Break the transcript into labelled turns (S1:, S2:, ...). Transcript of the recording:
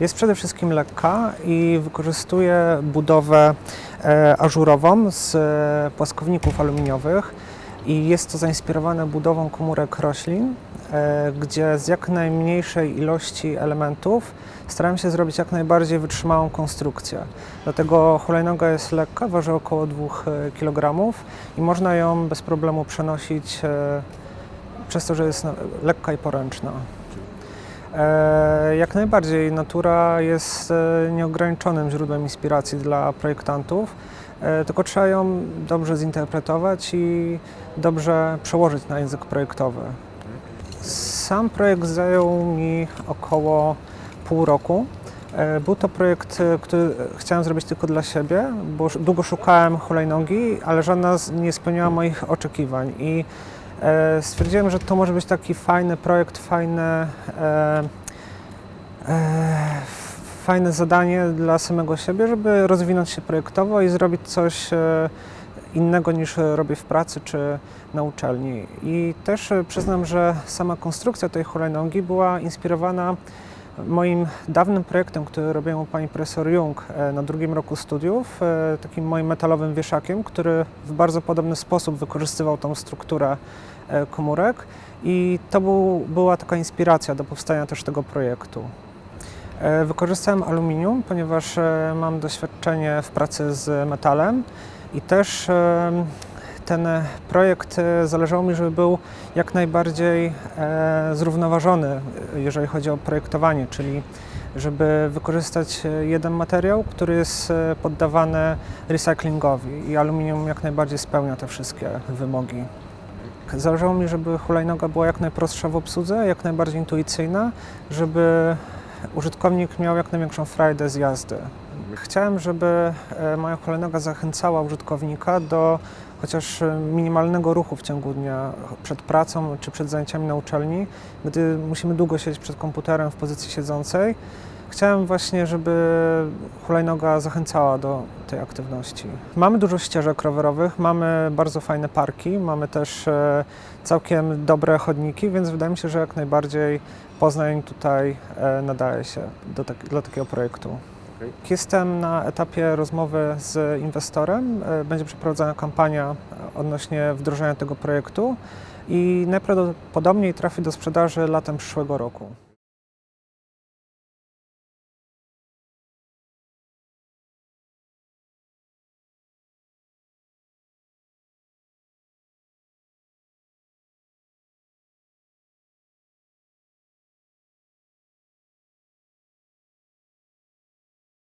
S1: Jest przede wszystkim lekka i wykorzystuje budowę e, ażurową z e, płaskowników aluminiowych i jest to zainspirowane budową komórek roślin, e, gdzie z jak najmniejszej ilości elementów starałem się zrobić jak najbardziej wytrzymałą konstrukcję. Dlatego hulajnoga jest lekka, waży około 2 kg i można ją bez problemu przenosić przez to, że jest lekka i poręczna. E, Jak najbardziej natura jest e, nieograniczonym źródłem inspiracji dla projektantów, e, tylko trzeba ją dobrze zinterpretować i dobrze przełożyć na język projektowy. Sam projekt zajął mi około pół roku. Był to projekt, który chciałem zrobić tylko dla siebie, bo długo szukałem hulajnogi, ale żadna nie spełniała moich oczekiwań i stwierdziłem, że to może być taki fajny projekt, fajne, e, e, fajne zadanie dla samego siebie, żeby rozwinąć się projektowo i zrobić coś e, innego niż robię w pracy czy na uczelni. I też e, przyznam, że sama konstrukcja tej hulajnogi była inspirowana moim dawnym projektem, który robiłem u pani profesor Jung e, na drugim roku studiów, e, takim moim metalowym wieszakiem, który w bardzo podobny sposób wykorzystywał tą strukturę e, komórek i to był, była taka inspiracja do powstania też tego projektu. Wykorzystałem aluminium, ponieważ mam doświadczenie w pracy z metalem i też ten projekt e, zależało mi, żeby był jak najbardziej e, zrównoważony, e, jeżeli chodzi o projektowanie, czyli żeby wykorzystać e, jeden materiał, który jest e, poddawany recyklingowi i aluminium jak najbardziej spełnia te wszystkie wymogi. Zależało mi, żeby hulajnoga była jak najprostsza w obsłudze, jak najbardziej intuicyjna, żeby użytkownik miał jak największą frajdę z jazdy. Chciałem, żeby e, moja hulajnoga zachęcała użytkownika do chociaż e, minimalnego ruchu w ciągu dnia przed pracą czy przed zajęciami na uczelni, gdy musimy długo siedzieć przed komputerem w pozycji siedzącej. Chciałem właśnie, żeby hulajnoga zachęcała do tej aktywności. Mamy dużo ścieżek rowerowych, mamy bardzo fajne parki, mamy też e, całkiem dobre chodniki, więc wydaje mi się, że jak najbardziej Poznań tutaj e, nadaje się do tak, dla takiego projektu. Jestem na etapie rozmowy z inwestorem. E, Będzie przeprowadzona kampania odnośnie wdrożenia tego projektu i najprawdopodobniej trafi do sprzedaży latem przyszłego roku.